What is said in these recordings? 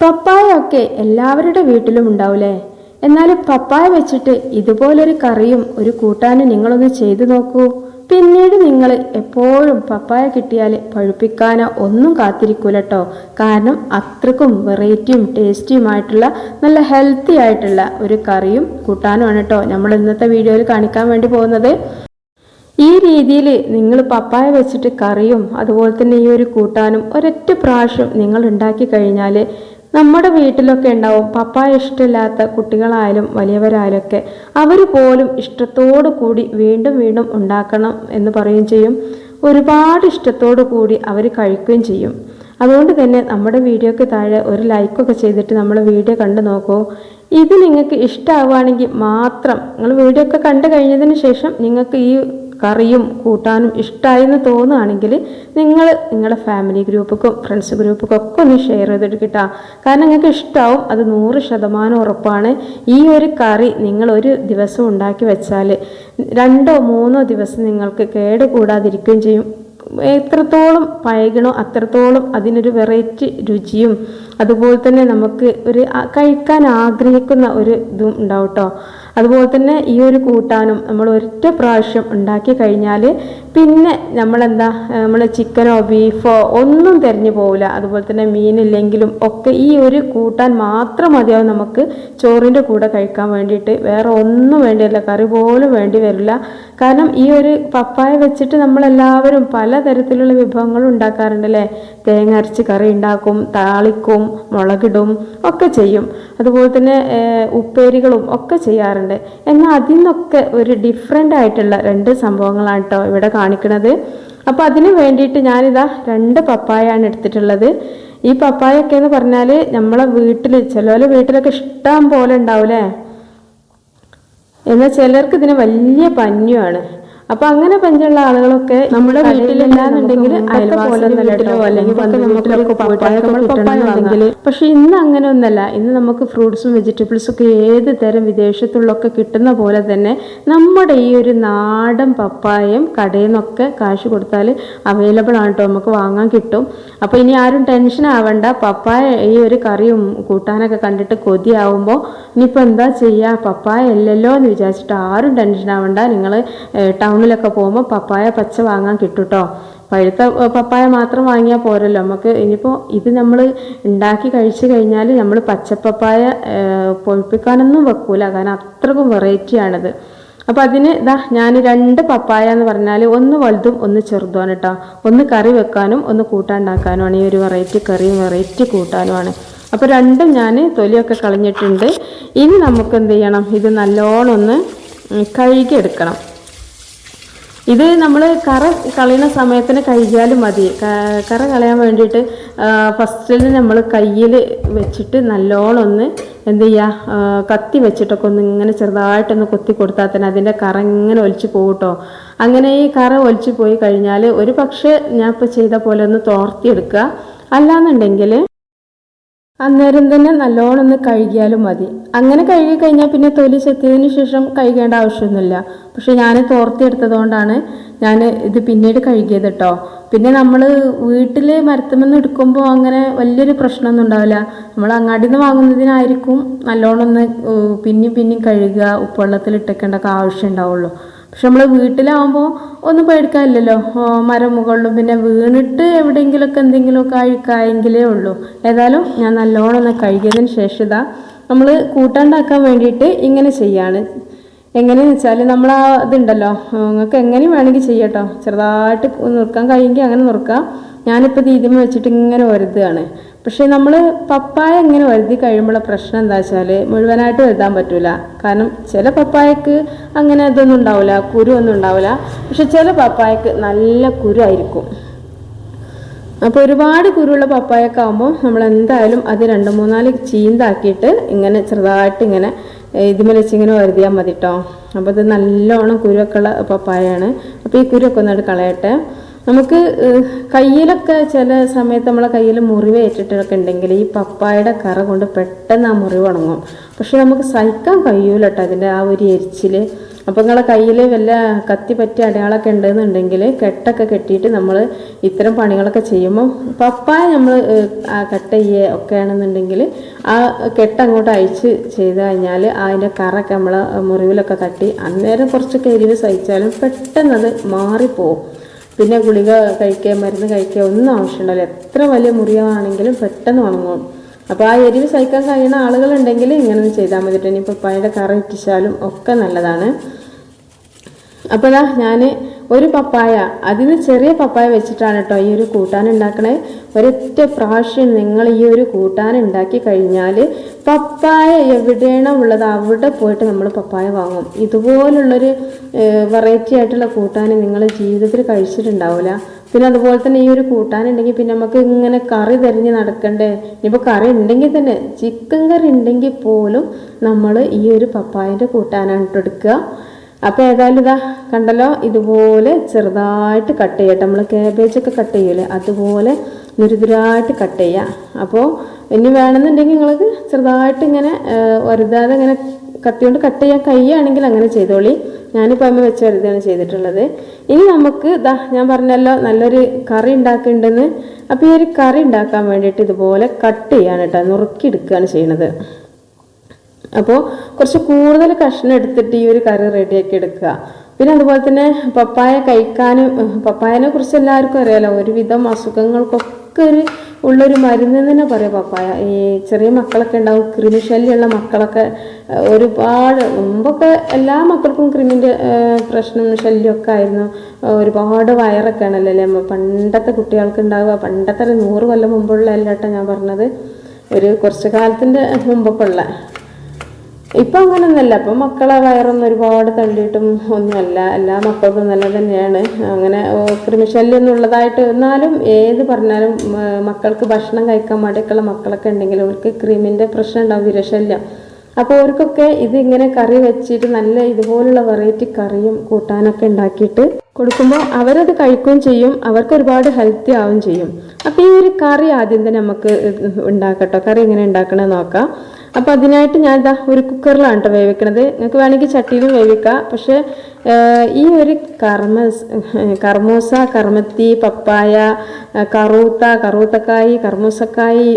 പപ്പായ ഒക്കെ എല്ലാവരുടെ വീട്ടിലും ഉണ്ടാവൂലേ? എന്നാൽ പപ്പായ വെച്ചിട്ട് ഇതുപോലൊരു കറിയും ഒരു കൂട്ടാനും നിങ്ങളൊന്ന് ചെയ്തു നോക്കൂ. പിന്നീട് നിങ്ങൾ എപ്പോഴും പപ്പായ കിട്ടിയാൽ പഴുപ്പിക്കാനോ ഒന്നും കാത്തിരിക്കൂല കേട്ടോ കാരണം അത്രക്കും വെറൈറ്റിയും ടേസ്റ്റിയുമായിട്ടുള്ള നല്ല ഹെൽത്തി ആയിട്ടുള്ള ഒരു കറിയും കൂട്ടാനുമാണ് കേട്ടോ നമ്മൾ ഇന്നത്തെ വീഡിയോയിൽ കാണിക്കാൻ വേണ്ടി പോകുന്നത്. ഈ രീതിയിൽ നിങ്ങൾ പപ്പായ വെച്ചിട്ട് കറിയും അതുപോലെ തന്നെ ഈ ഒരു കൂട്ടാനും ഒരൊറ്റ പ്രാവശ്യം നിങ്ങൾ ഉണ്ടാക്കി കഴിഞ്ഞാൽ നമ്മുടെ വീട്ടിലൊക്കെ ഉണ്ടാവും പപ്പായ ഇഷ്ടമില്ലാത്ത കുട്ടികളായാലും വലിയവരായാലും ഒക്കെ അവർ പോലും ഇഷ്ടത്തോടു കൂടി വീണ്ടും വീണ്ടും ഉണ്ടാക്കണം എന്ന് പറയുകയും ചെയ്യും. ഒരുപാട് ഇഷ്ടത്തോടു കൂടി അവർ കഴിക്കുകയും ചെയ്യും. അതുകൊണ്ട് തന്നെ നമ്മുടെ വീഡിയോയ്ക്ക് താഴെ ഒരു ലൈക്കൊക്കെ ചെയ്തിട്ട് നമ്മൾ വീഡിയോ കണ്ടു നോക്കൂ. ഇത് നിങ്ങൾക്ക് ഇഷ്ടമാവുകയാണെങ്കിൽ മാത്രം നിങ്ങൾ വീഡിയോ ഒക്കെ കണ്ടു കഴിഞ്ഞതിന് ശേഷം നിങ്ങൾക്ക് ഈ കറിയും കൂട്ടാനും ഇഷ്ടമായെന്ന് തോന്നുകയാണെങ്കിൽ നിങ്ങൾ നിങ്ങളുടെ ഫാമിലി ഗ്രൂപ്പുക്കും ഫ്രണ്ട്സ് ഗ്രൂപ്പുക്കും ഒക്കെ ഒന്ന് ഷെയർ ചെയ്തിട്ട് കിട്ടാ. കാരണം നിങ്ങൾക്ക് ഇഷ്ടമാവും അത് നൂറ് ശതമാനം ഉറപ്പാണ്. ഈ ഒരു കറി നിങ്ങൾ ഒരു ദിവസം ഉണ്ടാക്കി വെച്ചാൽ രണ്ടോ മൂന്നോ ദിവസം നിങ്ങൾക്ക് കേട് കൂടാതിരിക്കുകയും ചെയ്യും. എത്രത്തോളം പഴകണോ അത്രത്തോളം അതിനൊരു വെറൈറ്റി രുചിയും അതുപോലെ തന്നെ നമുക്ക് ഒരു കഴിക്കാൻ ആഗ്രഹിക്കുന്ന ഒരു ഇതും ഉണ്ടാവും കേട്ടോ അതുപോലെ തന്നെ ഈ ഒരു കൂട്ടാനും നമ്മൾ ഒറ്റ പ്രാവശ്യം ഉണ്ടാക്കി കഴിഞ്ഞാൽ പിന്നെ നമ്മളെന്താ നമ്മൾ ചിക്കനോ ബീഫോ ഒന്നും തിരഞ്ഞു പോവില്ല. അതുപോലെ തന്നെ മീനില്ലെങ്കിലും ഒക്കെ ഈ ഒരു കൂട്ടാൻ മാത്രം മതിയാവും നമുക്ക് ചോറിന്റെ കൂടെ കഴിക്കാൻ വേണ്ടിയിട്ട്. വേറെ ഒന്നും വേണ്ടിയല്ല കറി പോലും വേണ്ടി വരില്ല. കാരണം ഈ ഒരു പപ്പായ വെച്ചിട്ട് നമ്മളെല്ലാവരും പലതരത്തിലുള്ള വിഭവങ്ങൾ ഉണ്ടാക്കാറുണ്ടല്ലേ? തേങ്ങ അരച്ച് കറി ഉണ്ടാക്കും താളിക്കും മുളകിടും ഒക്കെ ചെയ്യും. അതുപോലെ തന്നെ ഉപ്പേരികളും ഒക്കെ ചെയ്യാറുണ്ട്. എന്നാൽ അതിൽ നിന്നൊക്കെ ഒരു ഡിഫറെന്റ് ആയിട്ടുള്ള രണ്ട് സംഭവങ്ങളാണ് കേട്ടോ ഇവിടെ കാണിക്കുന്നത് അപ്പോൾ അതിന് വേണ്ടിയിട്ട് ഞാനിതാ രണ്ട് പപ്പായാണ് എടുത്തിട്ടുള്ളത്. ഈ പപ്പായ ഒക്കെ എന്ന് പറഞ്ഞാൽ നമ്മളെ വീട്ടിൽ ചിലവരെ വീട്ടിലൊക്കെ ഇഷ്ടം പോലെ ഉണ്ടാവില്ലേ എന്നാൽ ചിലർക്ക് ഇതിന് വലിയ പഞ്ഞുമാണ് അപ്പൊ അങ്ങനെ പഞ്ചുള്ള ആളുകളൊക്കെ നമ്മുടെ വീട്ടിലില്ലാന്നുണ്ടെങ്കിൽ വീട്ടിലോ അല്ലെങ്കിൽ ബന്ധുവീട്ടിലൊക്കെ പപ്പായ കിട്ടണമെന്നുണ്ടെങ്കിൽ പക്ഷെ ഇന്ന് അങ്ങനെ ഒന്നല്ല ഇന്ന് നമുക്ക് ഫ്രൂട്ട്സും വെജിറ്റബിൾസും ഒക്കെ ഏത് തരം വിദേശത്തുള്ളൊക്കെ കിട്ടുന്ന പോലെ തന്നെ നമ്മുടെ ഈ ഒരു നാടൻ പപ്പായയും കടയിൽ നിന്നൊക്കെ കാശ് കൊടുത്താൽ അവൈലബിൾ ആണ് കേട്ടോ നമുക്ക് വാങ്ങാൻ കിട്ടും. അപ്പോൾ ഇനി ആരും ടെൻഷൻ ആവണ്ട. പപ്പായ ഈ ഒരു കറിയും കൂട്ടാനൊക്കെ കണ്ടിട്ട് കൊതിയാവുമ്പോൾ ഇനിയിപ്പോൾ എന്താ ചെയ്യുക പപ്പായ അല്ലല്ലോ എന്ന് വിചാരിച്ചിട്ട് ആരും ടെൻഷൻ ആവണ്ട. നിങ്ങൾ ടൗണിലൊക്കെ പോകുമ്പോൾ പപ്പായ പച്ച വാങ്ങാൻ കിട്ടും കേട്ടോ പഴുത്ത പപ്പായ മാത്രം വാങ്ങിയാൽ പോരല്ലോ. നമുക്ക് ഇനിയിപ്പോൾ ഇത് നമ്മൾ ഉണ്ടാക്കി കഴിച്ചു കഴിഞ്ഞാൽ നമ്മൾ പച്ചപ്പപ്പായ പൊഴിപ്പിക്കാനൊന്നും വെക്കൂല. കാരണം അത്രക്കും വെറൈറ്റിയാണിത് അപ്പം അതിന് ഇതാ ഞാൻ രണ്ട് പപ്പായ എന്ന് പറഞ്ഞാൽ ഒന്ന് വലുതും ഒന്ന് ചെറുതുമാണ് കേട്ടോ. ഒന്ന് കറി വെക്കാനും ഒന്ന് കൂട്ടാണ്ടാക്കാനുമാണ് ഈ ഒരു വെറൈറ്റി കറിയും വെറൈറ്റി കൂട്ടാനുമാണ്. അപ്പോൾ രണ്ടും ഞാൻ തൊലിയൊക്കെ കളഞ്ഞിട്ടുണ്ട്. ഇനി നമുക്ക് എന്ത് ചെയ്യണം? ഇത് നല്ലോണം ഒന്ന് കഴുകിയെടുക്കണം. ഇത് നമ്മൾ കറ കളയുന്ന സമയത്തിന് കഴിയാലും മതി. കറ കളയാൻ വേണ്ടിയിട്ട് ഫസ്റ്റിൽ നമ്മൾ കയ്യിൽ വെച്ചിട്ട് നല്ലോണം ഒന്ന് എന്ത് ചെയ്യുക കത്തി വെച്ചിട്ടൊക്കെ ഒന്ന് ഇങ്ങനെ ചെറുതായിട്ടൊന്ന് കൊത്തി കൊടുത്താൽ തന്നെ അതിന്റെ കറ ഇങ്ങനെ ഒലിച്ച് പോകും കേട്ടോ അങ്ങനെ ഈ കറ ഒലിച്ച് പോയി കഴിഞ്ഞാൽ ഒരു പക്ഷേ ഞാൻ ഇപ്പോൾ ചെയ്ത പോലെ ഒന്ന് തോർത്തിയെടുക്കുക. അല്ലാന്നുണ്ടെങ്കിൽ അന്നേരം തന്നെ നല്ലോണം ഒന്ന് കഴുകിയാലും മതി. അങ്ങനെ കഴുകി കഴിഞ്ഞാൽ പിന്നെ തൊലി ചെത്തിയതിന് ശേഷം കഴുകേണ്ട ആവശ്യമൊന്നുമില്ല. പക്ഷെ ഞാൻ തോർത്തിയെടുത്തതുകൊണ്ടാണ് ഞാൻ ഇത് പിന്നീട് കഴുകിയത് കേട്ടോ പിന്നെ നമ്മൾ വീട്ടിൽ മരത്തുമെന്ന് എടുക്കുമ്പോൾ അങ്ങനെ വലിയൊരു പ്രശ്നമൊന്നും ഉണ്ടാവില്ല. നമ്മൾ അങ്ങാടിയിൽ നിന്ന് വാങ്ങുന്നതിനായിരിക്കും നല്ലോണം ഒന്ന് പിന്നെയും പിന്നെയും കഴുകുക ഉപ്പുവെള്ളത്തിൽ ഇട്ടേക്കേണ്ടൊക്കെ ആവശ്യം ഉണ്ടാവുള്ളൂ. പക്ഷെ നമ്മൾ വീട്ടിലാവുമ്പോൾ ഒന്നും പേടിക്കാനില്ലല്ലോ. മരം മുകളിലും പിന്നെ വീണിട്ട് എവിടെയെങ്കിലുമൊക്കെ എന്തെങ്കിലുമൊക്കെ അഴുക്കായെങ്കിലേ ഉള്ളൂ. ഏതായാലും ഞാൻ നല്ലോണം ഒന്ന് കഴുകിയതിന് ശേഷം ഇതാ നമ്മൾ കൂട്ടാണ്ടാക്കാൻ വേണ്ടിയിട്ട് ഇങ്ങനെ ചെയ്യാണ്. എങ്ങനെയെന്ന് വെച്ചാൽ നമ്മൾ ആ ഇതുണ്ടല്ലോ നിങ്ങൾക്ക് എങ്ങനെയും വേണമെങ്കിൽ ചെയ്യട്ടോ. ചെറുതായിട്ട് നുറുക്കാൻ കഴിയുമെങ്കിൽ അങ്ങനെ നുറുക്കാം. ഞാനിപ്പോൾ തീതിമ വെച്ചിട്ട് ഇങ്ങനെ വരുതുകയാണ് പക്ഷേ നമ്മൾ പപ്പായ ഇങ്ങനെ വരുതി കഴിയുമ്പോഴുള്ള പ്രശ്നം എന്താ വെച്ചാൽ മുഴുവനായിട്ട് വരുതാൻ പറ്റില്ല കാരണം ചില പപ്പായക്ക് അങ്ങനെ ഇതൊന്നും ഉണ്ടാവില്ല കുരു ഒന്നും ഉണ്ടാവില്ല പക്ഷെ ചില പപ്പായക്ക് നല്ല കുരു ആയിരിക്കും. അപ്പോൾ ഒരുപാട് കുരുള്ള പപ്പായൊക്കെ ആകുമ്പോൾ നമ്മൾ എന്തായാലും അത് രണ്ട് മൂന്നാൽ ചീന്താക്കിയിട്ട് ഇങ്ങനെ ചെറുതായിട്ട് ഇങ്ങനെ ഇതിമേൽ വെച്ച് ഇങ്ങനെ വരുതിയാൽ മതി കേട്ടോ അപ്പോൾ ഇത് നല്ലോണം കുരുവൊക്കെ ഉള്ള പപ്പായയാണ് അപ്പോൾ ഈ കുരുവൊക്കെ ഒന്നായിട്ട് കളയട്ടെ. നമുക്ക് കയ്യിലൊക്കെ ചില സമയത്ത് നമ്മളെ കയ്യിൽ മുറിവ് ഏറ്റിട്ടൊക്കെ ഉണ്ടെങ്കിൽ ഈ പപ്പായയുടെ കറ കൊണ്ട് പെട്ടെന്ന് ആ മുറിവ് ഉണങ്ങും. പക്ഷെ നമുക്ക് സഹിക്കാൻ കഴിയൂല കേട്ടോ അതിന്റെ ആ ഒരു എരിച്ചിൽ. അപ്പം നിങ്ങളെ കയ്യിൽ വല്ല കത്തി പറ്റിയ അടയാളമൊക്കെ ഉണ്ടെന്നുണ്ടെങ്കിൽ കെട്ടൊക്കെ കെട്ടിയിട്ട് നമ്മൾ ഇത്തരം പണികളൊക്കെ ചെയ്യുമ്പോൾ പപ്പായ നമ്മൾ കട്ട് ചെയ്യുക ഒക്കെ ആണെന്നുണ്ടെങ്കിൽ ആ കെട്ട് അങ്ങോട്ട് അഴിച്ച് ചെയ്ത് കഴിഞ്ഞാൽ അതിന്റെ കറൊക്കെ നമ്മളെ മുറിവിലൊക്കെ തട്ടി അന്നേരം കുറച്ചൊക്കെ എരിവ് സഹിച്ചാലും പെട്ടെന്ന് അത് മാറിപ്പോവും. പിന്നെ ഗുളിക കഴിക്കുക മരുന്ന് കഴിക്കുക ഒന്നും ആവശ്യമുണ്ടല്ലോ എത്ര വലിയ മുറിയാണെങ്കിലും പെട്ടെന്ന് ഉണങ്ങും അപ്പോൾ ആ എരിവ് സഹിക്കാൻ കഴിയുന്ന ആളുകളുണ്ടെങ്കിൽ ഇങ്ങനെ ചെയ്താൽ മതി. ഇനിയിപ്പോൾ പപ്പായയുടെ കറ ഇട്ടിച്ചാലും ഒക്കെ നല്ലതാണ്. അപ്പോൾ ഇതാ ഞാൻ ഒരു പപ്പായ അതിന് ചെറിയ പപ്പായ വെച്ചിട്ടാണ് കേട്ടോ ഈ ഒരു കൂട്ടാൻ ഉണ്ടാക്കണേ. ഒരൊറ്റ പ്രാവശ്യം നിങ്ങൾ ഈ ഒരു കൂട്ടാൻ ഉണ്ടാക്കി കഴിഞ്ഞാൽ പപ്പായ എവിടെയാണോ ഉള്ളത് അവിടെ പോയിട്ട് നമ്മൾ പപ്പായ വാങ്ങും. ഇതുപോലുള്ളൊരു വെറൈറ്റി ആയിട്ടുള്ള കൂട്ടാൻ നിങ്ങൾ ജീവിതത്തിൽ കഴിച്ചിട്ടുണ്ടാവില്ല പിന്നെ അതുപോലെ തന്നെ ഈ ഒരു കൂട്ടാൻ ഉണ്ടെങ്കിൽ പിന്നെ നമുക്ക് ഇങ്ങനെ കറി തെരഞ്ഞ് നടക്കണ്ടേ? ഇനിയിപ്പോൾ കറി ഉണ്ടെങ്കിൽ തന്നെ ചിക്കൻ കറി ഉണ്ടെങ്കിൽ പോലും നമ്മൾ ഈ ഒരു പപ്പായന്റെ കൂട്ടാനാണ് എടുക്കുക. അപ്പോൾ ഏതായാലും ഇതാ കണ്ടല്ലോ ഇതുപോലെ ചെറുതായിട്ട് കട്ട് ചെയ്യട്ടെ. നമ്മൾ കാബേജൊക്കെ കട്ട് ചെയ്യൂലേ? അതുപോലെ നിരുതുരായിട്ട് കട്ട് ചെയ്യാം. അപ്പോൾ ഇനി വേണമെന്നുണ്ടെങ്കിൽ നിങ്ങൾക്ക് ചെറുതായിട്ട് ഇങ്ങനെ വരുതാതെ ഇങ്ങനെ കത്തി കൊണ്ട് കട്ട് ചെയ്യാൻ കഴിയുകയാണെങ്കിൽ അങ്ങനെ ചെയ്തോളി. ഞാനിപ്പോൾ അമ്മ വെച്ച് വരുതാണ് ചെയ്തിട്ടുള്ളത്. ഇനി നമുക്ക് ഇതാ ഞാൻ പറഞ്ഞല്ലോ നല്ലൊരു കറി ഉണ്ടാക്കുന്നുണ്ടെന്ന്. അപ്പോൾ ഈ ഒരു കറി ഉണ്ടാക്കാൻ വേണ്ടിയിട്ട് ഇതുപോലെ കട്ട് ചെയ്യാണ് കേട്ടോ നുറുക്കിയെടുക്കുകയാണ് ചെയ്യണത്. അപ്പോൾ കുറച്ച് കൂടുതൽ കഷ്ണം എടുത്തിട്ട് ഈ ഒരു കറി റെഡിയാക്കി എടുക്കുക. പിന്നെ അതുപോലെ തന്നെ പപ്പായ കഴിക്കാനും പപ്പായനെ കുറിച്ച് എല്ലാവർക്കും അറിയാലോ ഒരുവിധം അസുഖങ്ങൾക്കൊക്കെ ഒരു ഉള്ളൊരു മരുന്ന് തന്നെ പറയാം പപ്പായ. ഈ ചെറിയ മക്കളൊക്കെ ഉണ്ടാവും കൃമിശല്യമുള്ള മക്കളൊക്കെ ഒരുപാട് മുമ്പൊക്കെ എല്ലാ മക്കൾക്കും ക്രിമിന്റെ പ്രശ്നം ശല്യമൊക്കെ ആയിരുന്നു. ഒരുപാട് വയറൊക്കെ ആണല്ലോ അല്ലേ പണ്ടത്തെ കുട്ടികൾക്ക് ഉണ്ടാവുക. പണ്ടത്തെ ഒരു നൂറ് കൊല്ലം മുമ്പുള്ള അല്ലാട്ടോ ഞാൻ പറഞ്ഞത്. ഒരു കുറച്ച് കാലത്തിന്റെ മുമ്പൊക്കെ ഉള്ള. ഇപ്പം അങ്ങനെയൊന്നുമല്ല ഇപ്പം മക്കളെ വയറൊന്നും ഒരുപാട് തള്ളിയിട്ടും ഒന്നുമല്ല എല്ലാ മക്കൾക്കും നല്ല തന്നെയാണ്. അങ്ങനെ ഓ, കൃമിശല്യം എന്നുള്ളതായിട്ട് എന്നാലും ഏത് പറഞ്ഞാലും മക്കൾക്ക് ഭക്ഷണം കഴിക്കാൻ മടിയൊക്കെയുള്ള മക്കളൊക്കെ ഉണ്ടെങ്കിൽ അവർക്ക് ക്രിമിന്റെ പ്രശ്നം ഉണ്ടാവും വിരശല്യം. അപ്പോൾ അവർക്കൊക്കെ ഇത് ഇങ്ങനെ കറി വെച്ചിട്ട് നല്ല ഇതുപോലുള്ള വെറൈറ്റി കറിയും കൂട്ടാനൊക്കെ ഉണ്ടാക്കിയിട്ട് കൊടുക്കുമ്പോൾ അവരത് കഴിക്കുകയും ചെയ്യും. അവർക്ക് ഒരുപാട് ഹെൽത്തി ആവുകയും ചെയ്യും. അപ്പോൾ ഈ ഒരു കറി ആദ്യം തന്നെ നമുക്ക് ഉണ്ടാക്കട്ടോ. കറി എങ്ങനെ ഉണ്ടാക്കണമെന്ന് നോക്കാം. അപ്പോൾ അതിനായിട്ട് ഞാൻ ഇതാ ഒരു കുക്കറിലാണ് കേട്ടോ വേവിക്കണത്. നിങ്ങൾക്ക് വേണമെങ്കിൽ ചട്ടിയിലും വേവിക്കാം. പക്ഷേ ഈ ഒരു കർമ്മ കർമൂസ കർമ്മത്തി പപ്പായ കറൂത്ത കറൂത്തക്കായി കർമൂസക്കായി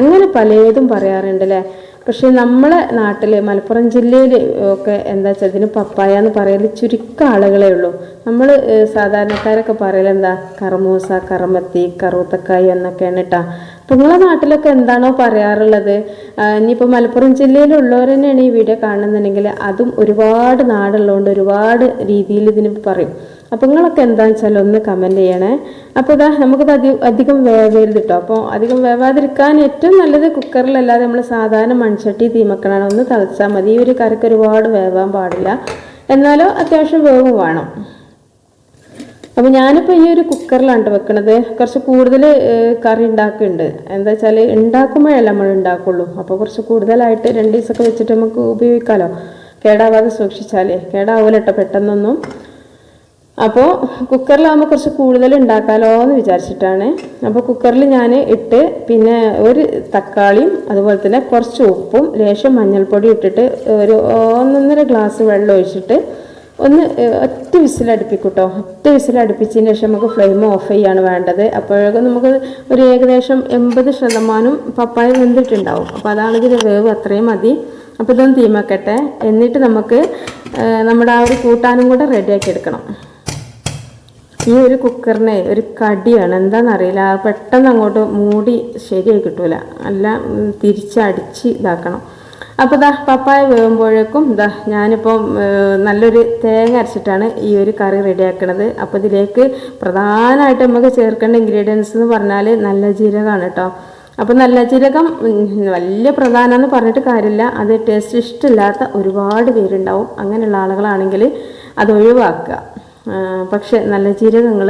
അങ്ങനെ പലതും പറയാറുണ്ട് അല്ലേ പക്ഷെ നമ്മളെ നാട്ടിൽ മലപ്പുറം ജില്ലയിൽ ഒക്കെ എന്താ വെച്ചാൽ ഇതിന് പപ്പായ എന്ന് പറയൽ ചുരുക്കം ആളുകളേ ഉള്ളൂ. നമ്മൾ സാധാരണക്കാരൊക്കെ പറയൽ എന്താ കറമൂസ കറമത്തി കറുത്തക്കായി എന്നൊക്കെയാണ് കേട്ടാ അപ്പം നിങ്ങളെ നാട്ടിലൊക്കെ എന്താണോ പറയാറുള്ളത്? ഇനിയിപ്പോൾ മലപ്പുറം ജില്ലയിലുള്ളവർ തന്നെയാണ് ഈ വീഡിയോ കാണുന്നുണ്ടെങ്കിൽ അതും ഒരുപാട് നാടുള്ളതുകൊണ്ട് ഒരുപാട് രീതിയിൽ ഇതിന് പറയും. അപ്പോൾ നിങ്ങളൊക്കെ എന്താണെന്ന് വെച്ചാൽ ഒന്ന് കമന്റ് ചെയ്യണേ. അപ്പോൾ ഇതാ നമുക്കിത് അധി അധികം വേവരുത് കേട്ടോ അപ്പോൾ അധികം വേവാതിരിക്കാൻ ഏറ്റവും നല്ലത് കുക്കറിലല്ലാതെ നമ്മൾ സാധാരണ മൺചട്ടി തീമക്കണാണ് ഒന്ന് തിളച്ചാൽ മതി. ഈ ഒരു കറിക്ക് ഒരുപാട് വേവാൻ പാടില്ല. എന്നാലും അത്യാവശ്യം വേവ് വേണം. അപ്പോൾ ഞാനിപ്പോൾ ഈ ഒരു കുക്കറിലാണ് വെക്കണത്. കുറച്ച് കൂടുതൽ കറി ഉണ്ടാക്കുന്നുണ്ട് എന്താ വെച്ചാൽ ഉണ്ടാക്കുമ്പോഴല്ല നമ്മൾ ഉണ്ടാക്കുള്ളൂ. അപ്പോൾ കുറച്ച് കൂടുതലായിട്ട് രണ്ട് ദിവസമൊക്കെ വെച്ചിട്ട് നമുക്ക് ഉപയോഗിക്കാമല്ലോ കേടാവാതെ സൂക്ഷിച്ചാലേ. കേടാവൂലട്ടോ പെട്ടെന്നൊന്നും. അപ്പോൾ കുക്കറിലാകുമ്പോൾ കുറച്ച് കൂടുതൽ ഉണ്ടാക്കാമല്ലോ എന്ന് വിചാരിച്ചിട്ടാണ്. അപ്പോൾ കുക്കറിൽ ഞാൻ ഇട്ട് പിന്നെ ഒരു തക്കാളിയും അതുപോലെ തന്നെ കുറച്ച് ഉപ്പും ലേശം മഞ്ഞൾപ്പൊടി ഇട്ടിട്ട് ഒരു ഒന്നൊന്നര ഗ്ലാസ് വെള്ളം ഒഴിച്ചിട്ട് ഒന്ന് ഒറ്റ വിസിലടുപ്പിക്കൂട്ടോ ഒറ്റ വിസിലടുപ്പിച്ചതിന് ശേഷം നമുക്ക് ഫ്ലെയിം ഓഫ് ചെയ്യാണ് വേണ്ടത്. അപ്പോഴേക്കും നമുക്ക് ഒരു ഏകദേശം എൺപത് ശതമാനം പപ്പായ വെന്തിട്ടുണ്ടാവും. അപ്പോൾ അതാണ് ഇതിന്റെ വേവ് അത്രയും മതി. അപ്പോൾ ഇതൊന്ന് തീമാക്കട്ടെ എന്നിട്ട് നമുക്ക് നമ്മുടെ ആ ഒരു കൂട്ടാനും കൂടെ റെഡിയാക്കി എടുക്കണം. ഈ ഒരു കുക്കറിനെ ഒരു കടിയാണ്. എന്താണെന്നറിയില്ല പെട്ടെന്ന് അങ്ങോട്ട് മൂടി ശരിയായി കിട്ടൂല. അല്ല തിരിച്ചടിച്ച് ഇതാക്കണം. അപ്പോൾ ദാ പപ്പായ വേകുമ്പോഴേക്കും ദാ ഞാനിപ്പം നല്ലൊരു തേങ്ങ അരച്ചിട്ടാണ് ഈ ഒരു കറി റെഡിയാക്കണത്. അപ്പോൾ ഇതിലേക്ക് പ്രധാനമായിട്ട് നമുക്ക് ചേർക്കേണ്ട ഇൻഗ്രീഡിയൻസ് എന്ന് പറഞ്ഞാൽ നല്ല ജീരകമാണ് കേട്ടോ. അപ്പോൾ നല്ല ജീരകം വലിയ പ്രധാനമെന്ന് പറഞ്ഞിട്ട് കാര്യമില്ല. അത് ടേസ്റ്റ് ഇഷ്ടമില്ലാത്ത ഒരുപാട് പേരുണ്ടാവും. അങ്ങനെയുള്ള ആളുകളാണെങ്കിൽ അത് ഒഴിവാക്കുക. പക്ഷെ നല്ല ജീരകങ്ങൾ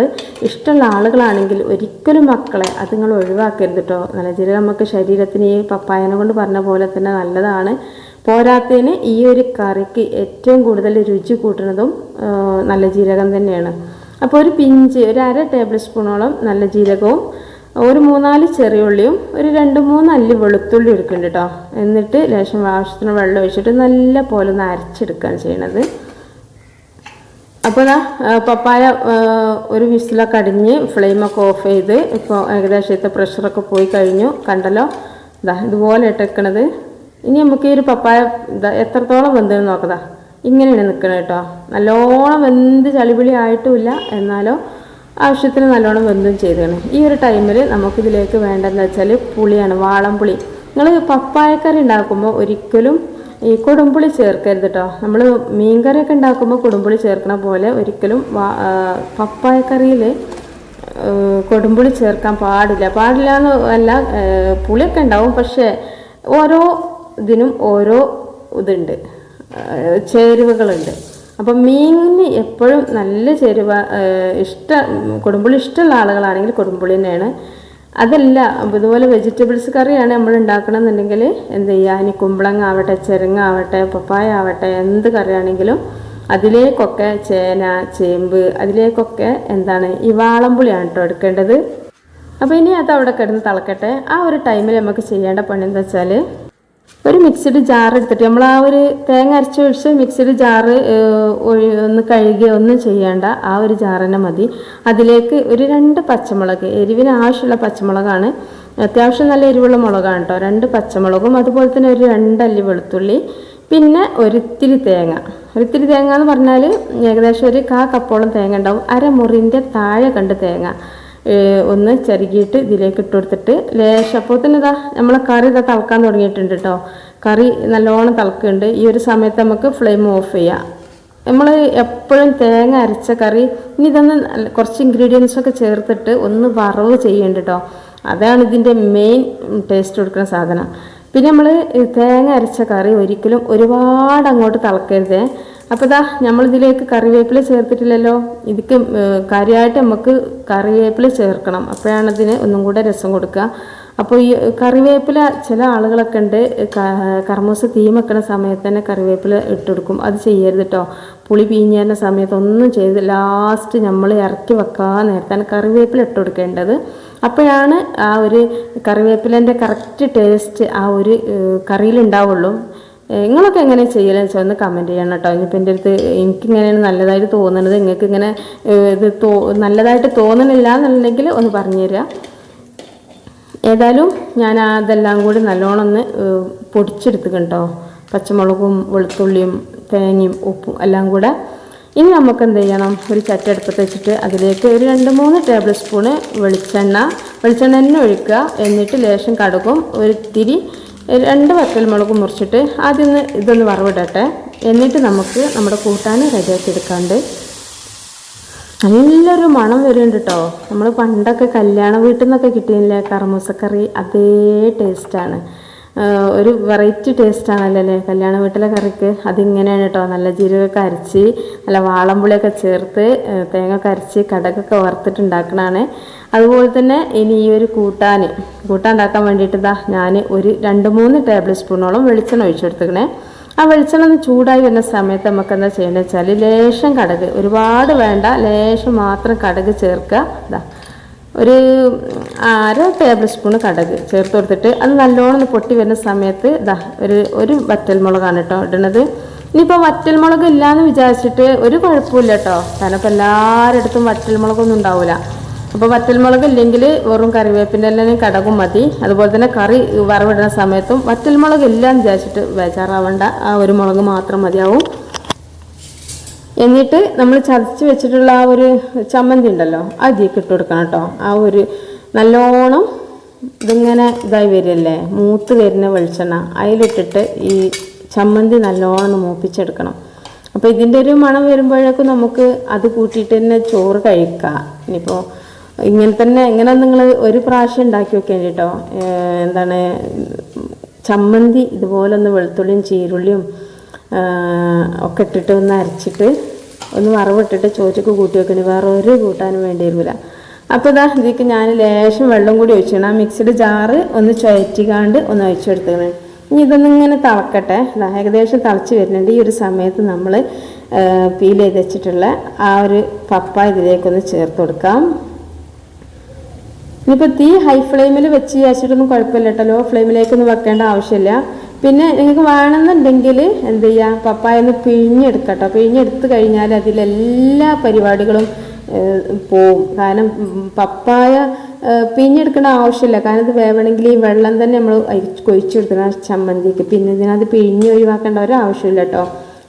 ഇഷ്ടമുള്ള ആളുകളാണെങ്കിൽ ഒരിക്കലും മക്കളെ അത് നിങ്ങൾ ഒഴിവാക്കരുത് കേട്ടോ നല്ല ജീരകം നമുക്ക് ശരീരത്തിന് ഈ പപ്പായനെ കൊണ്ട് പറഞ്ഞ പോലെ തന്നെ നല്ലതാണ്. പോരാത്തതിന് ഈ ഒരു കറിക്ക് ഏറ്റവും കൂടുതൽ രുചി കൂട്ടുന്നതും നല്ല ജീരകം തന്നെയാണ്. അപ്പോൾ ഒരു പിഞ്ച് ഒരു അര ടേബിൾ സ്പൂണോളം നല്ല ജീരകവും ഒരു മൂന്നാൽ ചെറിയ ഉള്ളിയും ഒരു രണ്ട് മൂന്ന് അല്ലി വെളുത്തുള്ളി എടുക്കുന്നുണ്ട് കേട്ടോ എന്നിട്ട് ലേശം ആവശ്യത്തിന് വെള്ളം ഒഴിച്ചിട്ട് നല്ല പോലെ ഒന്ന് അരച്ചെടുക്കുകയാണ് ചെയ്യണത്. അപ്പോൾ പപ്പായ ഒരു വിസിലൊക്കെ അടിഞ്ഞ് ഫ്ലെയിമൊക്കെ ഓഫ് ചെയ്ത് ഇപ്പോൾ ഏകദേശത്തെ പ്രഷറൊക്കെ പോയി കഴിഞ്ഞു. കണ്ടല്ലോ? ഇതാ ഇതുപോലെ ഇട്ടേക്കണത്. ഇനി നമുക്ക് ഈ ഒരു പപ്പായ ഇതാ എത്രത്തോളം വെന്തെന്ന് നോക്കതാ ഇങ്ങനെയാണ് നിൽക്കണത് കേട്ടോ. നല്ലോണം വെന്ത് ചളിപിളി ആയിട്ടുമില്ല. എന്നാലോ ആവശ്യത്തിന് നല്ലോണം വെന്തും ചെയ്തതാണ് ഈ ഒരു ടൈമിൽ നമുക്കിതിലേക്ക് വേണ്ടതെന്ന് വെച്ചാൽ പുളിയാണ് വാളംപുളി. നിങ്ങൾ പപ്പായക്കറി ഉണ്ടാക്കുമ്പോൾ ഒരിക്കലും ഈ കൊടുമ്പുളി ചേർക്കരുത് കേട്ടോ നമ്മൾ മീൻകറിയൊക്കെ ഉണ്ടാക്കുമ്പോൾ കൊടുമ്പുളി ചേർക്കണ പോലെ ഒരിക്കലും പപ്പായ പപ്പായക്കറിയിൽ കൊടുമ്പുളി ചേർക്കാൻ പാടില്ല. പാടില്ല എന്ന് അല്ല പുളിയൊക്കെ ഉണ്ടാവും പക്ഷേ ഓരോ ഇതിനും ഓരോ ഇതുണ്ട്. ചേരുവകളുണ്ട്. അപ്പം മീനിന് എപ്പോഴും നല്ല ചേരുവ ഇഷ്ട കൊടുമ്പുളി ഇഷ്ടമുള്ള ആളുകളാണെങ്കിൽ കൊടുമ്പുളി തന്നെയാണ് അതല്ല ഇതുപോലെ വെജിറ്റബിൾസ് കറിയാണ് നമ്മൾ ഉണ്ടാക്കണമെന്നുണ്ടെങ്കിൽ എന്ത് ചെയ്യുക? ഇനി കുമ്പളങ്ങ ആവട്ടെ ചെരങ്ങ ആവട്ടെ പപ്പായ ആവട്ടെ എന്ത് കറിയാണെങ്കിലും അതിലേക്കൊക്കെ ചേന ചേമ്പ് അതിലേക്കൊക്കെ എന്താണ് ഈ വാളംപുളിയാണ് കേട്ടോ എടുക്കേണ്ടത്. അപ്പോൾ ഇനി അത് അവിടെ കിടന്ന് തിളക്കട്ടെ. ആ ഒരു ടൈമിൽ നമുക്ക് ചെയ്യേണ്ട പണി എന്താ വെച്ചാൽ ഒരു മിക്സഡ് ജാർ എടുത്തിട്ട് നമ്മൾ ആ ഒരു തേങ്ങ അരച്ച് ഒഴിച്ച് മിക്സിഡ് ജാറ് ഒന്ന് കഴുകി ഒന്നും ചെയ്യേണ്ട ആ ഒരു തന്നെ മതി. അതിലേക്ക് ഒരു രണ്ട് പച്ചമുളക് എരിവിന് ആവശ്യമുള്ള പച്ചമുളകാണ്. അത്യാവശ്യം നല്ല എരിവുള്ള മുളകാണ് കേട്ടോ രണ്ട് പച്ചമുളകും അതുപോലെ തന്നെ ഒരു രണ്ടല്ലി വെളുത്തുള്ളി പിന്നെ ഒരിത്തിരി തേങ്ങ. ഒരിത്തിരി തേങ്ങ എന്ന് പറഞ്ഞാൽ ഏകദേശം ഒരു കാ കപ്പോളം തേങ്ങ ഉണ്ടാവും. അരമുറിന്റെ താഴെ കണ്ട് തേങ്ങ. ഒന്ന് ചെറുകിയിട്ട് ഇതിലേക്ക് ഇട്ട് കൊടുത്തിട്ട് ലേശം അപ്പോൾ തന്നെ ഇതാ നമ്മളെ കറി ഇതാ തിളക്കാൻ തുടങ്ങിയിട്ടുണ്ട് കേട്ടോ കറി നല്ലോണം തിളക്കുന്നുണ്ട്. ഈ ഒരു സമയത്ത് നമുക്ക് ഫ്ലെയിം ഓഫ് ചെയ്യാം. നമ്മൾ എപ്പോഴും തേങ്ങ അരച്ച കറി ഇനി ഇതൊന്ന് കുറച്ച് ഇൻഗ്രീഡിയൻസ് ഒക്കെ ചേർത്തിട്ട് ഒന്ന് വറവ് ചെയ്യേണ്ട കേട്ടോ അതാണ് ഇതിന്റെ മെയിൻ ടേസ്റ്റ് കൊടുക്കുന്ന സാധനം. പിന്നെ നമ്മൾ തേങ്ങ അരച്ച കറി ഒരിക്കലും ഒരുപാട് അങ്ങോട്ട് തിളക്കരുതേ. അപ്പോൾ ഇതാ നമ്മളിതിലേക്ക് കറിവേപ്പില ചേർത്തിട്ടില്ലല്ലോ. ഇതിക്ക് കാര്യമായിട്ട് നമുക്ക് കറിവേപ്പില ചേർക്കണം. അപ്പോഴാണ് ഇതിന് ഒന്നും കൂടെ രസം കൊടുക്കുക അപ്പോൾ ഈ കറിവേപ്പില ചില ആളുകളൊക്കെ ഉണ്ട് കർമ്മൂസ തീ വെക്കണ സമയത്ത് തന്നെ കറിവേപ്പില ഇട്ടെടുക്കും. അത് ചെയ്യരുത് കേട്ടോ പുളി പീഞ്ഞേരുന്ന സമയത്ത് ഒന്നും ചെയ്ത് ലാസ്റ്റ് നമ്മൾ ഇറക്കി വെക്കാൻ നേരത്താണ് കറിവേപ്പില ഇട്ട് കൊടുക്കേണ്ടത് അപ്പോഴാണ് ആ ഒരു കറിവേപ്പിലേന്റെ കറക്റ്റ് ടേസ്റ്റ് ആ ഒരു കറിയിലുണ്ടാവുള്ളൂ. നിങ്ങളൊക്കെ എങ്ങനെ ചെയ്യലെന്ന് വെച്ചാൽ ഒന്ന് കമന്റ് ചെയ്യണം കേട്ടോ. ഇനിയിപ്പോൾ എന്റെ അടുത്ത് എനിക്കിങ്ങനെയാണ് നല്ലതായിട്ട് തോന്നുന്നത് നിങ്ങൾക്ക് ഇങ്ങനെ ഇത് തോ നല്ലതായിട്ട് തോന്നണില്ല എന്നുണ്ടെങ്കിൽ ഒന്ന് പറഞ്ഞു തരിക ഏതായാലും ഞാൻ അതെല്ലാം കൂടി നല്ലോണം ഒന്ന് പൊടിച്ചെടുത്തുക കേട്ടോ. പച്ചമുളകും വെളുത്തുള്ളിയും തേങ്ങയും ഉപ്പും എല്ലാം കൂടെ. ഇനി നമുക്ക് എന്ത് ചെയ്യണം? ഒരു ചട്ടി അടുപ്പത്ത് വെച്ചിട്ട് അതിലേക്ക് ഒരു രണ്ട് മൂന്ന് ടേബിൾ സ്പൂണ് വെളിച്ചെണ്ണ വെളിച്ചെണ്ണ തന്നെ ഒഴിക്കുക. എന്നിട്ട് ലേശം കടുക്കും ഒരു തിരി രണ്ട് വറ്റൽമുളകും മുറിച്ചിട്ട് ആദ്യം ഇതൊന്ന് വറവിടട്ടെ. എന്നിട്ട് നമുക്ക് നമ്മുടെ കൂട്ടാൻ റെഡിയാക്കി എടുക്കാണ്ട്. നല്ലൊരു മണം വരുന്നുണ്ട് കേട്ടോ നമ്മൾ പണ്ടൊക്കെ കല്യാണ വീട്ടിൽ നിന്നൊക്കെ കിട്ടിയില്ലേ കർമ്മൂസക്കറി അതേ ടേസ്റ്റാണ്. ഒരു വെറൈറ്റി ടേസ്റ്റാണല്ലോ അല്ലേ കല്യാണ വീട്ടിലെ കറിക്ക്? അതിങ്ങനെയാണ് കേട്ടോ നല്ല ജീരകമൊക്കെ അരച്ച് നല്ല വാളംപുളിയൊക്കെ ചേർത്ത് തേങ്ങ ഒക്കെ അരച്ച് കടകൊക്കെ വറുത്തിട്ട് ഉണ്ടാക്കണതാണ് അതുപോലെ തന്നെ ഇനി ഈ ഒരു കൂട്ടാൻ കൂട്ടാൻ ഉണ്ടാക്കാൻ വേണ്ടിയിട്ട് ഇതാ ഞാൻ ഒരു രണ്ട് മൂന്ന് ടേബിൾ സ്പൂണോളം വെളിച്ചെണ്ണ ഒഴിച്ചെടുത്തേക്കണേ ആ വെളിച്ചെണ്ണ ഒന്ന് ചൂടായി വരുന്ന സമയത്ത് നമുക്ക് എന്താ ചെയ്യേണ്ടത് വെച്ചാൽ ലേശം കടക് ഒരുപാട് വേണ്ട ലേശം മാത്രം കടക് ചേർക്കുക. ഇതാ ഒരു അര ടേബിൾ സ്പൂൺ കടക് ചേർത്ത് കൊടുത്തിട്ട് അത് നല്ലോണം പൊട്ടി വരുന്ന സമയത്ത് ഇതാ ഒരു ഒരു വറ്റൽമുളകാണ് കേട്ടോ ഇടണത്. ഇനിയിപ്പോൾ വറ്റൽമുളക് ഇല്ലയെന്ന് വിചാരിച്ചിട്ട് ഒരു കുഴപ്പമില്ല കേട്ടോ. കാരണം ഇപ്പോൾ എല്ലാവരുടെ അടുത്തും വറ്റൽമുളകൊന്നും ഉണ്ടാവില്ല അപ്പോൾ വറ്റൽമുളക് ഇല്ലെങ്കിൽ വെറും കറിവേപ്പിന്റെ എല്ലാം കടകും മതി. അതുപോലെ തന്നെ കറി വറവിടുന്ന സമയത്തും വറ്റൽമുളക് എന്ന് വിചാരിച്ചിട്ട് ബേജാറാവണ്ട. ആ ഒരു മുളക് മാത്രം മതിയാവും. എന്നിട്ട് നമ്മൾ ചതച്ച് വെച്ചിട്ടുള്ള ആ ഒരു ചമ്മന്തി ഉണ്ടല്ലോ അതിലേക്ക് ഇട്ട് കൊടുക്കണം കേട്ടോ. ആ ഒരു നല്ലോണം ഇതിങ്ങനെ ഇതായി വരില്ലേ മൂത്ത് വരുന്ന വെളിച്ചെണ്ണ. അതിലിട്ടിട്ട് ഈ ചമ്മന്തി നല്ലോണം മൂപ്പിച്ചെടുക്കണം. അപ്പോൾ ഇതിന്റെ ഒരു മണം വരുമ്പോഴേക്കും നമുക്ക് അത് കൂട്ടിയിട്ട് തന്നെ ചോറ് കഴിക്കാം. ഇനിയിപ്പോൾ ഇങ്ങനെ തന്നെ ഇങ്ങനെ നിങ്ങൾ ഒരു പ്രാവശ്യം ഉണ്ടാക്കി വെക്കാൻ കേട്ടോ എന്താണ് ചമ്മന്തി ഇതുപോലെ ഒന്ന് വെളുത്തുള്ളിയും ചീരുള്ളിയും ഒക്കെ ഇട്ടിട്ട് ഒന്ന് അരച്ചിട്ട് ഒന്ന് വറവിട്ടിട്ട് ചോറ്റക്ക് കൂട്ടി വെക്കണി. വേറെ ഒരു കൂട്ടാനും വേണ്ടി വരില്ല. അപ്പോൾ ഇതാ ഇതിലേക്ക് ഞാൻ ലേശം വെള്ളം കൂടി ഒഴിച്ചിടണം ആ മിക്സിഡ് ജാറ് ഒന്ന് ചുയറ്റിക്കാണ്ട് ഒന്ന് ഒഴിച്ചെടുത്തത് ഇനി ഇതൊന്നും ഇങ്ങനെ തിളക്കട്ടെ. ഏകദേശം തിളച്ച് വരുന്നുണ്ട്. ഈ ഒരു സമയത്ത് നമ്മൾ പീൽ ചെയ്ത് വെച്ചിട്ടുള്ള ആ ഒരു പപ്പ ഇതിലേക്കൊന്ന് ചേർത്ത് കൊടുക്കാം. ഇനിയിപ്പോൾ തീ ഹൈ ഫ്ലെയിമിൽ വെച്ച് ചേച്ചിട്ടൊന്നും കുഴപ്പമില്ല കേട്ടോ ലോ ഫ്ലെയിമിലേക്കൊന്നും വെക്കേണ്ട ആവശ്യമില്ല. പിന്നെ നിങ്ങൾക്ക് വേണമെന്നുണ്ടെങ്കിൽ എന്ത് ചെയ്യുക പപ്പായ ഒന്ന് പിഴിഞ്ഞെടുക്കാം കേട്ടോ പിഴിഞ്ഞെടുത്ത് കഴിഞ്ഞാൽ അതിലെല്ലാ പരിപാടികളും പോവും. കാരണം പപ്പായ പിഴിഞ്ഞെടുക്കേണ്ട ആവശ്യമില്ല. കാരണം ഇത് വേവണമെങ്കിൽ ഈ വെള്ളം തന്നെ നമ്മൾ കൊഴിച്ചു കൊടുക്കണം ആ ചമ്മന്തിക്ക്. പിന്നെ ഇതിനകത്ത് പിഴിഞ്ഞ് ഒഴിവാക്കേണ്ട ഒരു ആവശ്യമില്ല കേട്ടോ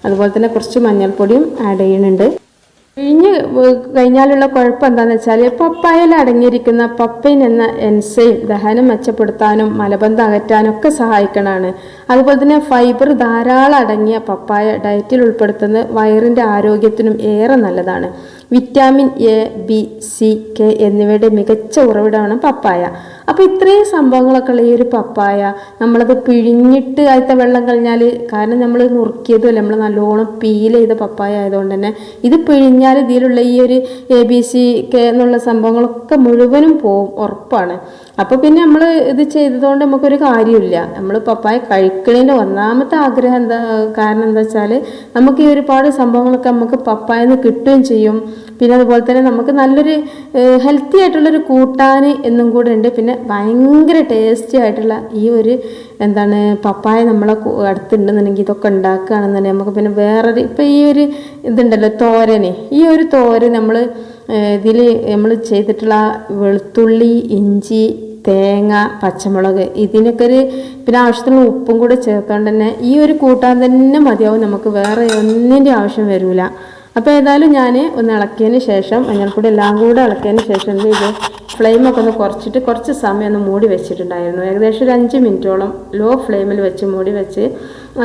അതുപോലെ തന്നെ കുറച്ച് മഞ്ഞൾപ്പൊടിയും ആഡ് ചെയ്യുന്നുണ്ട്. പിഴിഞ്ഞ് കഴിഞ്ഞാലുള്ള കുഴപ്പം എന്താണെന്ന് വെച്ചാൽ പപ്പായയിൽ അടങ്ങിയിരിക്കുന്ന പപ്പൈൻ എന്ന എൻസൈം ദഹനം മെച്ചപ്പെടുത്താനും മലബന്ധം അകറ്റാനും ഒക്കെ സഹായിക്കണമാണ് അതുപോലെ തന്നെ ഫൈബർ ധാരാളം അടങ്ങിയ പപ്പായ ഡയറ്റിൽ ഉൾപ്പെടുത്തുന്നത് വയറിന്റെ ആരോഗ്യത്തിനും ഏറെ നല്ലതാണ്. Vitamin A B C K എന്നിവയുടെ മികച്ച ഉറവിടമാണ് പപ്പായ. അപ്പോൾ ഇത്രയും സംഭവങ്ങളൊക്കെ ഉള്ള ഈ ഒരു പപ്പായ നമ്മളത് പിഴിഞ്ഞിട്ട് അതിലത്തെ വെള്ളം കഴിഞ്ഞാൽ കാരണം നമ്മൾ നുറുക്കിയതുമല്ല നമ്മൾ നല്ലോണം പീൽ ചെയ്ത പപ്പായ ആയതുകൊണ്ട് തന്നെ ഇത് പിഴിഞ്ഞാൽ ഇതിലുള്ള ഈ ഒരു എ ബി സി കെ എന്നുള്ള സംഭവങ്ങളൊക്കെ മുഴുവനും പോവും ഉറപ്പാണ്. അപ്പോൾ പിന്നെ നമ്മൾ ഇത് ചെയ്തതുകൊണ്ട് നമുക്കൊരു കാര്യമില്ല. നമ്മൾ പപ്പായ കഴിക്കണതിന്റെ ഒന്നാമത്തെ ആഗ്രഹം എന്താ കാരണം എന്താ വെച്ചാൽ നമുക്ക് ഈ ഒരുപാട് സംഭവങ്ങളൊക്കെ നമുക്ക് പപ്പായ നിന്ന് കിട്ടുകയും ചെയ്യും. പിന്നെ അതുപോലെ തന്നെ നമുക്ക് നല്ലൊരു ഹെൽത്തി ആയിട്ടുള്ളൊരു കൂട്ടാൻ എന്നും കൂടെ ഉണ്ട്. പിന്നെ ഭയങ്കര ടേസ്റ്റി ആയിട്ടുള്ള ഈ ഒരു എന്താണ് പപ്പായ നമ്മളെ അടുത്തുണ്ടെന്നുണ്ടെങ്കിൽ ഇതൊക്കെ ഉണ്ടാക്കുകയാണെന്നുണ്ടെങ്കിൽ നമുക്ക് പിന്നെ വേറൊരു ഇപ്പം ഈ ഒരു ഇതുണ്ടല്ലോ തോരന്. ഈ ഒരു തോരൻ നമ്മൾ ഇതിൽ നമ്മൾ ചെയ്തിട്ടുള്ള വെളുത്തുള്ളി ഇഞ്ചി തേങ്ങ പച്ചമുളക് ഇതിനൊക്കെ ഒരു പിന്നെ ആവശ്യത്തിനുള്ള ഉപ്പും കൂടെ ചേർത്തുകൊണ്ട് തന്നെ ഈ ഒരു കൂട്ടാൻ തന്നെ മതിയാവും. നമുക്ക് വേറെ ഒന്നിന്റെ ആവശ്യം വരില്ല അപ്പോൾ ഏതായാലും ഞാൻ ഒന്ന് ഇളക്കിയതിന് ശേഷം മഞ്ഞൾപ്പൊടി എല്ലാം കൂടെ ഇളക്കിയതിന് ശേഷം എന്ത് ചെയ്തു? ഫ്ലെയിമൊക്കെ ഒന്ന് കുറച്ചിട്ട് കുറച്ച് സമയം ഒന്ന് മൂടി വെച്ചിട്ടുണ്ടായിരുന്നു. ഏകദേശം ഒരു അഞ്ച് മിനിറ്റോളം ലോ ഫ്ലെയിമിൽ വെച്ച് മൂടി വെച്ച്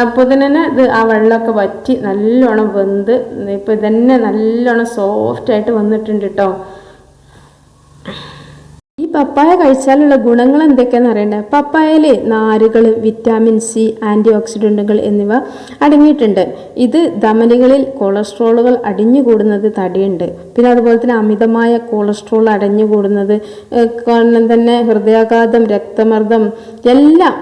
അപ്പോൾ തന്നെ ഇത് ആ വെള്ളമൊക്കെ വറ്റി നല്ലോണം വെന്ത് ഇപ്പോൾ ഇതന്നെ നല്ലോണം സോഫ്റ്റായിട്ട് വന്നിട്ടുണ്ട് കേട്ടോ പപ്പായ കഴിച്ചാലുള്ള ഗുണങ്ങൾ എന്തൊക്കെയാണെന്ന് അറിയണ്ടേ? പപ്പായയിൽ നാരുകൾ വിറ്റാമിൻ സി ആന്റി ഓക്സിഡന്റുകൾ എന്നിവ അടങ്ങിയിട്ടുണ്ട്. ഇത് ധമനികളിൽ കൊളസ്ട്രോളുകൾ അടിഞ്ഞുകൂടുന്നത് തടയുണ്ട്. പിന്നെ അതുപോലെ തന്നെ അമിതമായ കൊളസ്ട്രോൾ അടഞ്ഞുകൂടുന്നത് കൂടുന്നത് കാരണം തന്നെ ഹൃദയാഘാതം രക്തമർദ്ദം എല്ലാം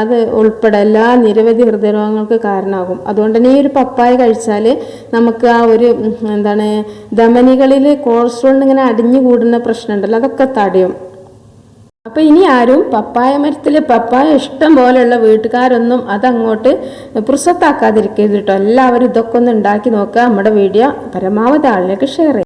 അത് ഉൾപ്പെടെ എല്ലാ നിരവധി ഹൃദയരോഗങ്ങൾക്ക് കാരണമാകും. അതുകൊണ്ട് തന്നെ ഈ ഒരു പപ്പായ കഴിച്ചാൽ നമുക്ക് ആ ഒരു എന്താണ് ധമനികളിൽ കൊളസ്ട്രോളിന് ഇങ്ങനെ അടിഞ്ഞു കൂടുന്ന പ്രശ്നമുണ്ടല്ലോ അതൊക്കെ തടയും. അപ്പൊ ഇനി ആരും പപ്പായ മരത്തിൽ പപ്പായ ഇഷ്ടം പോലെയുള്ള വീട്ടുകാരൊന്നും അതങ്ങോട്ട് പ്രസത്താക്കാതിരിക്കരുത് കേട്ടോ. എല്ലാവരും ഇതൊക്കെ ഒന്ന് ഉണ്ടാക്കി നോക്കുക. നമ്മുടെ വീഡിയോ പരമാവധി ആളിലേക്ക് ഷെയർ ചെയ്യുക.